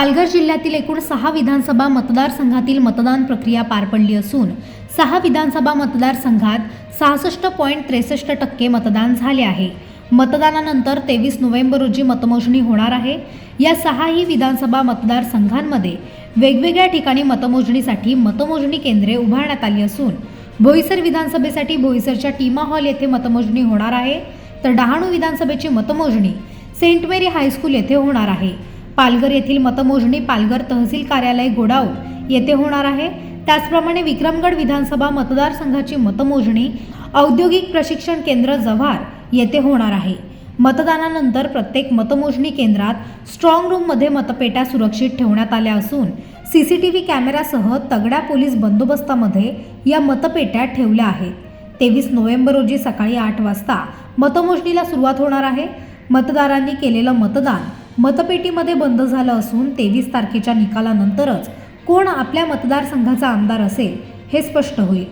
पालघर जिल्ह्यातील एकूण सहा विधानसभा मतदारसंघातील मतदान प्रक्रिया पार पडली असून सहा विधानसभा मतदारसंघात सहासष्ट पॉईंट त्रेसष्ट टक्के मतदान झाले आहे. मतदानानंतर तेवीस नोव्हेंबर रोजी मतमोजणी होणार आहे. या सहाही विधानसभा मतदारसंघांमध्ये वेगवेगळ्या ठिकाणी मतमोजणीसाठी मतमोजणी केंद्रे उभारण्यात आली असून भोईसर विधानसभेसाठी भोईसरच्या टीमा हॉल येथे मतमोजणी होणार आहे. तर डहाणू विधानसभेची मतमोजणी सेंट मेरी हायस्कूल येथे होणार आहे. पालघर येथील मतमोजणी पालघर तहसील कार्यालय गोडाव येथे होणार आहे. त्याचप्रमाणे विक्रमगड विधानसभा मतदारसंघाची मतमोजणी औद्योगिक प्रशिक्षण केंद्र जव्हार येथे होणार आहे. मतदानानंतर प्रत्येक मतमोजणी केंद्रात स्ट्रॉंग रूममध्ये मतपेट्या सुरक्षित ठेवण्यात आल्या असून सी सी टी व्ही कॅमेऱ्यासह तगड्या पोलीस बंदोबस्तामध्ये या मतपेट्या ठेवल्या आहेत. तेवीस नोव्हेंबर रोजी सकाळी आठ वाजता मतमोजणीला सुरुवात होणार आहे. मतदारांनी केलेलं मतदान मतपेटीमध्ये बंद झालं असून तेवीस तारखेच्या निकालानंतरच कोण आपल्या मतदारसंघाचा आमदार असेल हे स्पष्ट होईल.